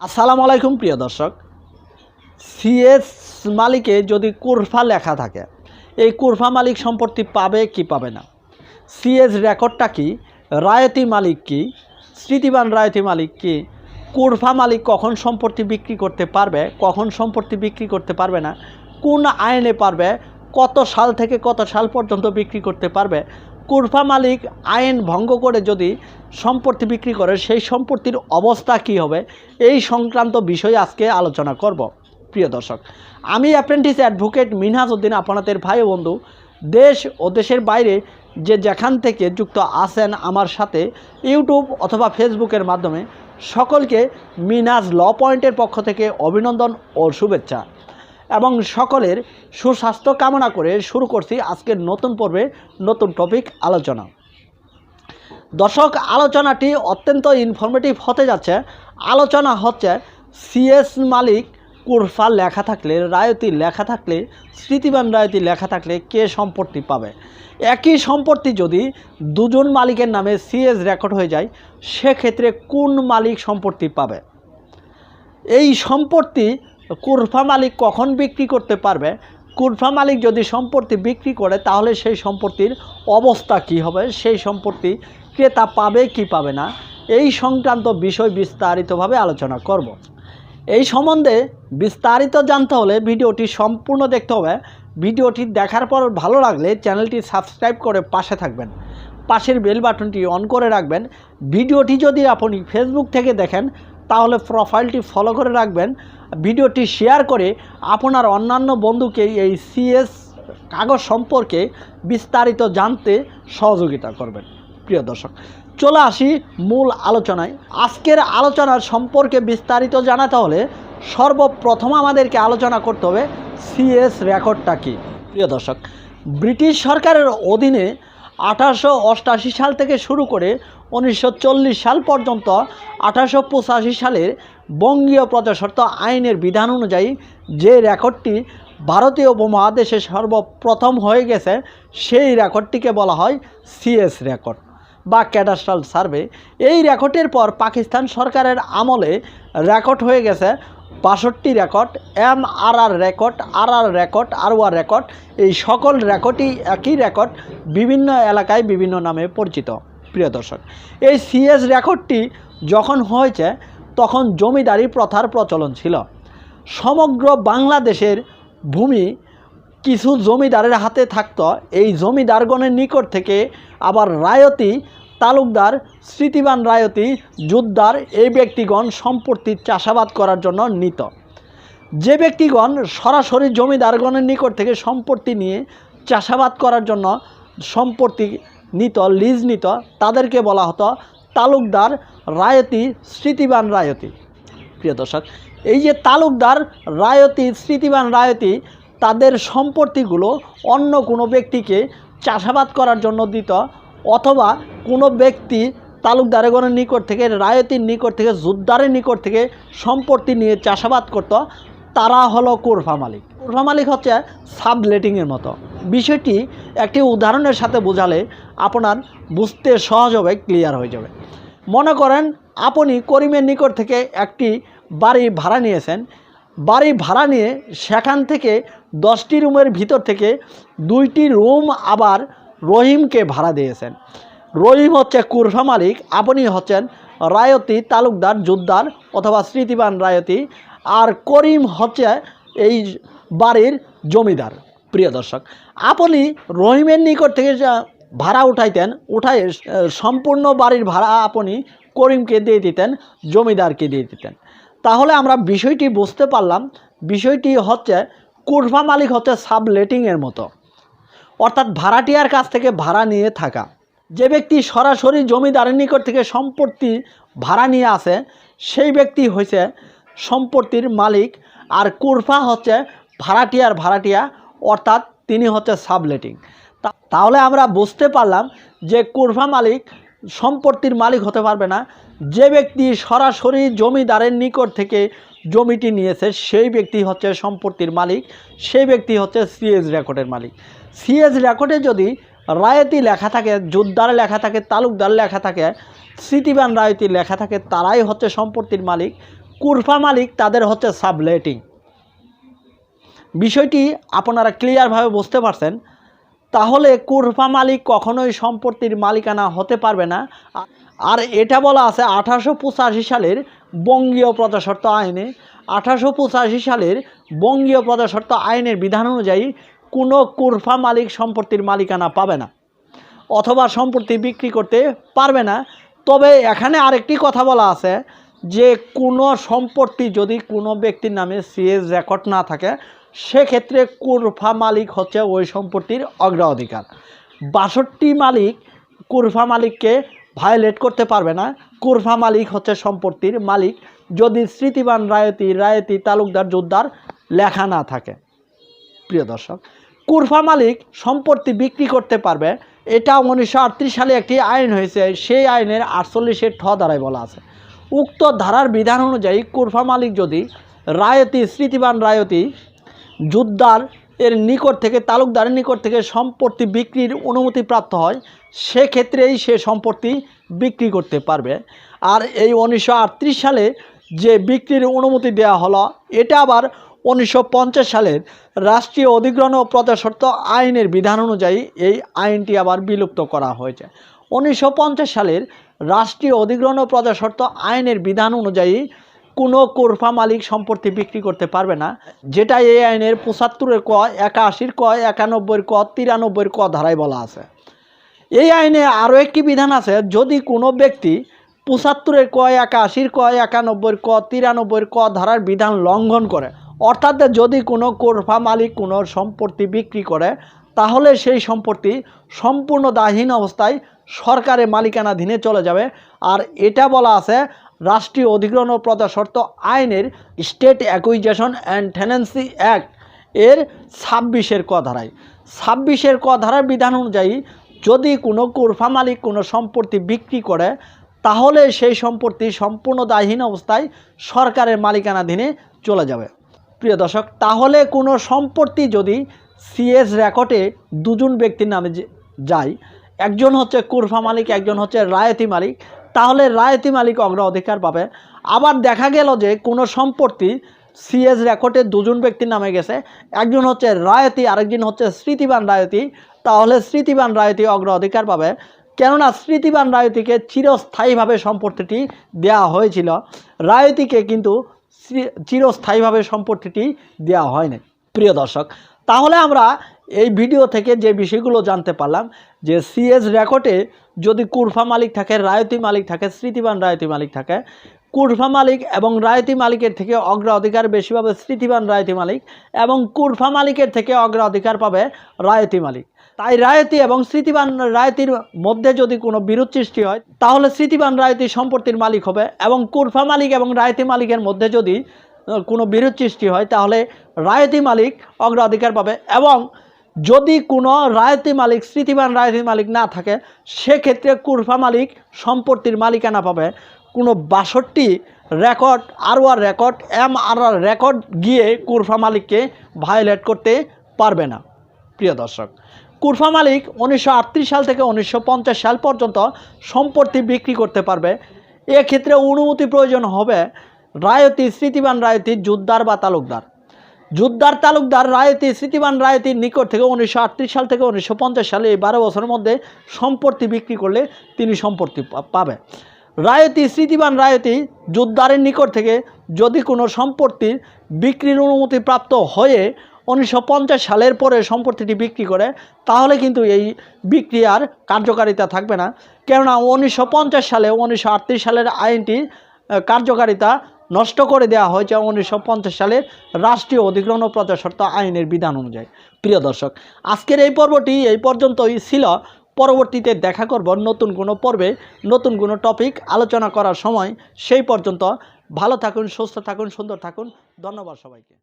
আসসালামু আলাইকুম প্রিয় দর্শক। সিএস মালিকে যদি কুরফা লেখা থাকে, এই কুরফা মালিক সম্পত্তি পাবে কি পাবে না? সিএস রেকর্ডটা কি? রায়তি মালিক কি? স্মৃতিবান রায়তি মালিক কি? কুরফা মালিক কখন সম্পত্তি বিক্রি করতে পারবে, কখন সম্পত্তি বিক্রি করতে পারবে না, কোন আইনে পারবে, কত সাল থেকে কত সাল পর্যন্ত বিক্রি করতে পারবে কুরফা মালিক আইন ভঙ্গ করে যদি সম্পত্তি বিক্রি করে, সেই সম্পত্তির অবস্থা কি হবে? এই সংক্রান্ত বিষয়ে আজকে আলোচনা করব। প্রিয় দর্শক, আমি অ্যাপ্রেন্টিস অ্যাডভোকেট মিনহাজ উদ্দিন আপনাদের ভাই বন্ধু, দেশ ও দেশের বাইরে যে যেখান থেকে যুক্ত আছেন আমার সাথে, ইউটিউব অথবা ফেসবুকের মাধ্যমে, সকলকে মিনাজ ল পয়েন্টের পক্ষ থেকে অভিনন্দন ও শুভেচ্ছা। এবং সকলের সুস্বাস্থ্য কামনা করে শুরু করছি আজকের নতুন পর্বে নতুন টপিক আলোচনা। দর্শক, আলোচনাটি অত্যন্ত ইনফরমেটিভ হতে যাচ্ছে। আলোচনা হচ্ছে সিএস মালিক কুরফা লেখা থাকলে রায়তি লেখা থাকলে, স্মৃতিবান রায়তি লেখা থাকলে কে সম্পত্তি পাবে? একই সম্পত্তি যদি দুজন মালিকের নামে সিএস রেকর্ড হয়ে যায়, সেক্ষেত্রে কোন মালিক সম্পত্তি পাবে? এই সম্পত্তি কুরফা মালিক কখন বিক্রি করতে পারবে? কুরফা মালিক যদি সম্পত্তি বিক্রি করে, তাহলে সেই সম্পত্তির অবস্থা কি হবে? সেই সম্পত্তি ক্রেতা পাবে কি পাবে না? এই সংক্রান্ত বিষয় বিস্তারিতভাবে আলোচনা করব। এই সম্বন্ধে বিস্তারিত জানতে হলে ভিডিওটি সম্পূর্ণ দেখতে হবে। ভিডিওটি দেখার পর ভালো লাগলে চ্যানেলটি সাবস্ক্রাইব করে পাশে থাকবেন। পাশের বেল বাটনটি অন করে রাখবেন। ভিডিওটি যদি আপনি ফেসবুক থেকে দেখেন, তাহলে প্রোফাইলটি ফলো করে রাখবেন। ভিডিওটি শেয়ার করে আপনার অন্যান্য বন্ধুকে এই সিএস কাগজ সম্পর্কে বিস্তারিত জানতে সহযোগিতা করবেন। প্রিয় দর্শক, চলে আসি মূল আলোচনায়। আজকের আলোচনার সম্পর্কে বিস্তারিত জানাতে হলে সর্বপ্রথম আমাদেরকে আলোচনা করতে হবে সিএস রেকর্ডটা কি। প্রিয় দর্শক, ব্রিটিশ সরকারের অধীনে আঠারোশো সাল থেকে শুরু করে উনিশশো চল্লিশ সাল পর্যন্ত আঠারোশো পঁচাশি সালের বঙ্গীয় প্রজাস্বত্ব আইনের বিধান অনুযায়ী যে রেকর্ডটি ভারতীয় উপমহাদেশে সর্বপ্রথম হয়ে গেছে, সেই রেকর্ডটিকে বলা হয় সিএস রেকর্ড বা ক্যাডাস্ট্রাল সার্ভে। এই রেকর্ডের পর পাকিস্তান সরকারের আমলে রেকর্ড হয়ে গেছে বাষট্টি record M R R record R R record R war record. এই সকল রেকর্ডই একই রেকর্ড বিভিন্ন এলাকায় বিভিন্ন নামে পরিচিত। প্রিয় দর্শক, এই সিএস রেকর্ডটি যখন হয়েছে, তখন জমিদারি প্রথার প্রচলন ছিল। সমগ্র বাংলাদেশের ভূমি কিছু জমিদারের হাতে থাকত। এই জমিদারগণের নিকট থেকে আবার রায়তি তালুকদার, স্মৃতিবান রায়তি, জুদ্দার এই ব্যক্তিগণ সম্পত্তি চাষাবাদ করার জন্য নিত। যে ব্যক্তিগণ সরাসরি জমিদারগণের নিকট থেকে সম্পত্তি নিয়ে চাষাবাদ করার জন্য সম্পত্তি নিত, লিজ নিত, তাদেরকে বলা হতো তালুকদার রায়তি স্মৃতিবান রায়তি। প্রিয় দর্শক, এই যে তালুকদার রায়তি, স্মৃতিবান রায়তি, তাদের সম্পত্তিগুলো অন্য কোনো ব্যক্তিকে চাষাবাদ করার জন্য দিত অথবা কোনো ব্যক্তি তালুকদারেগণের নিকট থেকে, রায়তির নিকট থেকে জুদ্দারের নিকট থেকে সম্পত্তি নিয়ে চাষাবাদ করত, তারা হলো কোরফা মালিক। কোরফা মালিক হচ্ছে সাবলেটিংয়ের মতো। বিষয়টি একটি উদাহরণের সাথে বোঝালে আপনার বুঝতে সহজ হবে ক্লিয়ার হয়ে যাবে। মনে করেন আপনি করিমের নিকট থেকে একটি বাড়ি ভাড়া নিয়েছেন। বাড়ি ভাড়া নিয়ে সেখান থেকে দশটি রুমের ভিতর থেকে দুইটি রুম আবার রহিমকে ভাড়া দিয়েছেন। রহিম হচ্ছে কুরফা মালিক, আপনি হচ্ছেন রায়তি তালুকদার জুদ্দার অথবা স্মৃতিবান রায়তি। আর করিম হচ্ছে এই বাড়ির জমিদার। প্রিয় দর্শক, আপনি রহিমের নিকট থেকে যা ভাড়া উঠাইতেন, উঠাই সম্পূর্ণ বাড়ির ভাড়া আপনি করিমকে দিয়ে দিতেন, জমিদারকে দিয়ে দিতেন। তাহলে আমরা বিষয়টি বুঝতে পারলাম, বিষয়টি হচ্ছে কুরফা মালিক হচ্ছে সাবলেটিংয়ের মতো। অর্থাৎ ভাড়াটিয়ার কাছ থেকে ভাড়া নিয়ে থাকা। যে ব্যক্তি সরাসরি জমিদারের নিকট থেকে সম্পত্তি ভাড়া নিয়ে আসে, সেই ব্যক্তি হয়েছে সম্পত্তির মালিক, আর কুরফা হচ্ছে ভাড়াটিয়ার ভাড়াটিয়া অর্থাৎ তিনি হচ্ছে সাবলেটিং তাহলে আমরা বুঝতে পারলাম যে কুরফা মালিক সম্পত্তির মালিক হতে পারবে না। যে ব্যক্তি সরাসরি জমিদারের নিকট থেকে জমিটি নিয়েছে, সেই ব্যক্তি হচ্ছে সম্পত্তির মালিক, সেই ব্যক্তি হচ্ছে সিএস রেকর্ডের মালিক। সিএস রেকর্ডে যদি রায়তি লেখা থাকে, জোরদার লেখা থাকে, তালুকদার লেখা থাকে স্মৃতিবান রায়তি লেখা থাকে, তারাই হচ্ছে সম্পত্তির মালিক। কুরফা মালিক তাদের হচ্ছে সাবলেটিং বিষয়টি আপনারা ক্লিয়ারভাবে বুঝতে পারছেন, তাহলে কুরফা মালিক কখনোই সম্পত্তির মালিকানা হতে পারবে না। আর এটা বলা আছে আঠারোশো পঁচাশি সালের বঙ্গীয় প্রজাস্বত্ব আইনে। আঠারোশো পঁচাশি সালের বঙ্গীয় প্রজাস্বত্ব আইনের বিধান অনুযায়ী কোনো কুরফা মালিক সম্পত্তির মালিকানা পাবে না, অথবা সম্পত্তি বিক্রি করতে পারবে না। তবে এখানে আরেকটি কথা বলা আছে যে কোনো সম্পত্তি যদি কোনো ব্যক্তির নামে সিএস রেকর্ড না থাকে সেক্ষেত্রে কুরফা মালিক হচ্ছে ওই সম্পত্তির অগ্রাধিকার। বাষট্টি মালিক কুরফা মালিককে ভায়োলেট করতে পারবে না। কুরফা মালিক হচ্ছে সম্পত্তির মালিক। যদি স্মৃতিবান রায়তি রায়তি তালুকদার যোদ্ধার লেখা না থাকে। প্রিয় দর্শক, কুরফা মালিক সম্পত্তি বিক্রি করতে পারবে। এটা উনিশশো আটত্রিশ সালে একটি আইন হয়েছে। সেই আইনের আটচল্লিশের ঠ ধারায় বলা আছে। উক্ত ধারার বিধান অনুযায়ী কুরফা মালিক যদি রায়তি, স্মৃতিবান রায়তি যোদ্ধার এর নিকট থেকে, তালুকদারের নিকট থেকে সম্পত্তি বিক্রির অনুমতি প্রাপ্ত হয়, সেক্ষেত্রেই সে সম্পত্তি বিক্রি করতে পারবে। আর এই উনিশশো আটত্রিশ সালে যে বিক্রির অনুমতি দেওয়া হলো, এটা আবার উনিশশো পঞ্চাশ সালের রাষ্ট্রীয় অধিগ্রহণ ও প্রজাস্বত্ব আইনের বিধান অনুযায়ী এই আইনটি আবার বিলুপ্ত করা হয়েছে। উনিশশো পঞ্চাশ সালের রাষ্ট্রীয় অধিগ্রহণ ও প্রজাস্বত্ব আইনের বিধান অনুযায়ী কোনো কোরফা মালিক সম্পত্তি বিক্রি করতে পারবে না, যেটা এই আইনের পঁচাত্তরের ক, একাশির ক, একানব্বইয়ের ক, তিরানব্বইয়ের ক ধারায় বলা আছে। এই আইনে আরও একটি বিধান আছে, যদি কোনো ব্যক্তি পঁচাত্তরের ক, একাশির ক, একানব্বইয়ের ক, তিরানব্বইয়ের ক ধারার বিধান লঙ্ঘন করে, অর্থাৎ যদি কোনো কোরফা মালিক কোনো সম্পত্তি বিক্রি করে, তাহলে সেই সম্পত্তি সম্পূর্ণ দাহীন অবস্থায় সরকারের মালিকানাধীনে চলে যাবে। আর এটা বলা আছে রাষ্ট্রীয় অধিগ্রহণ ও প্রজাস্বত্ব আইনের state acquisition and tenancy act এর ছাব্বিশের ক ধারায়। ছাব্বিশের ক ধারার বিধান অনুযায়ী যদি কোনো কোরফা মালিক কোনো সম্পত্তি বিক্রি করে, তাহলে সেই সম্পত্তি সম্পূর্ণ দায়হীন অবস্থায় সরকারের মালিকানাধীনে চলে যাবে। প্রিয় দর্শক, তাহলে কোনো সম্পত্তি যদি সিএস রেকর্ডে দুজন ব্যক্তির নামে যায়, একজন হচ্ছে কুরফা মালিক, একজন হচ্ছে রায়তি মালিক তাহলে রায়তি মালিক অগ্রাধিকার পাবে। আবার দেখা গেল যে কোনো সম্পত্তি সিএস রেকর্ডে দুজন ব্যক্তির নামে গেছে। একজন হচ্ছে রায়তি, আরেকজন হচ্ছে স্মৃতিবান রায়তি। তাহলে স্মৃতিবান রায়তি অগ্রাধিকার পাবে। কেননা স্মৃতিবান রায়তিকে চিরস্থায়ীভাবে সম্পত্তিটি দেওয়া হয়েছিল। রায়তিকে কিন্তু চিরস্থায়ীভাবে সম্পত্তিটি দেওয়া হয়নি। প্রিয় দর্শক, তাহলে আমরা এই ভিডিও থেকে যে বিষয়গুলো জানতে পারলাম, যে সিএস রেকর্ডে যদি কুরফা মালিক থাকে, রায়তি মালিক থাকে, স্মৃতিবান রায়তি মালিক থাকে, কুরফা মালিক এবং রায়তি মালিকের থেকে অগ্রাধিকার বেশি পাবে স্মৃতিবান রায়তি মালিক এবং কুরফা মালিকের থেকে অগ্রাধিকার পাবে রায়তি মালিক। তাই রায়তি এবং স্মৃতিবান রায়তির মধ্যে যদি কোনো বিরোধ সৃষ্টি হয়, তাহলে স্মৃতিবান রায়তি সম্পত্তির মালিক হবে এবং কুরফা মালিক এবং রায়তি মালিকের মধ্যে যদি কোনো বিরোধ সৃষ্টি হয়, তাহলে রায়তি মালিক অগ্রাধিকার পাবে এবং যদি কোনো রায়তি মালিক, স্মৃতিবান রায়তি মালিক না থাকে, সেক্ষেত্রে কুরফা মালিক সম্পত্তির মালিকানা পাবে। কোনো বাষট্টি record R R record M R R record গিয়ে কুরফা মালিককে ভায়োলেট করতে পারবে না। প্রিয় দর্শক, কুরফা মালিক উনিশশো আটত্রিশ সাল থেকে উনিশশো পঞ্চাশ সাল পর্যন্ত সম্পত্তি বিক্রি করতে পারবে। এক্ষেত্রে অনুমতি প্রয়োজন হবে রায়তি, স্মৃতিবান রায়তি, জুদ্দার বা তালুকদার। জুদ্দার তালুকদার রায়তি স্মৃতিবান রায়তির নিকট থেকে উনিশশো আটত্রিশ সাল থেকে উনিশশো পঞ্চাশ সালে এই বারো বছরের মধ্যে সম্পত্তি বিক্রি করলে তিনি সম্পত্তি পা- পাবে। রায়তি স্মৃতিবান রায়তি জুদ্দারের নিকট থেকে যদি কোনো সম্পত্তির বিক্রির অনুমতি প্রাপ্ত হয়ে উনিশশো পঞ্চাশ সালের পরে সম্পত্তিটি বিক্রি করে, তাহলে কিন্তু এই বিক্রি আর কার্যকারিতা থাকবে না। কেননা উনিশশো পঞ্চাশ সালে, উনিশশো আটত্রিশ সালের আইনটি কার্যকারিতা নষ্ট করে দেওয়া হয়েছে উনিশশো পঞ্চাশ সালের রাষ্ট্রীয় অধিগ্রহণ ও প্রজাস্বত্ব আইনের বিধান অনুযায়ী। প্রিয় দর্শক, আজকের এই পর্বটি এই পর্যন্তই ছিল। পরবর্তীতে দেখা করব নতুন কোনো পর্বে, নতুন কোনো টপিক আলোচনা করার সময়। সেই পর্যন্ত ভালো থাকুন, সুস্থ থাকুন, সুন্দর থাকুন। ধন্যবাদ সবাইকে।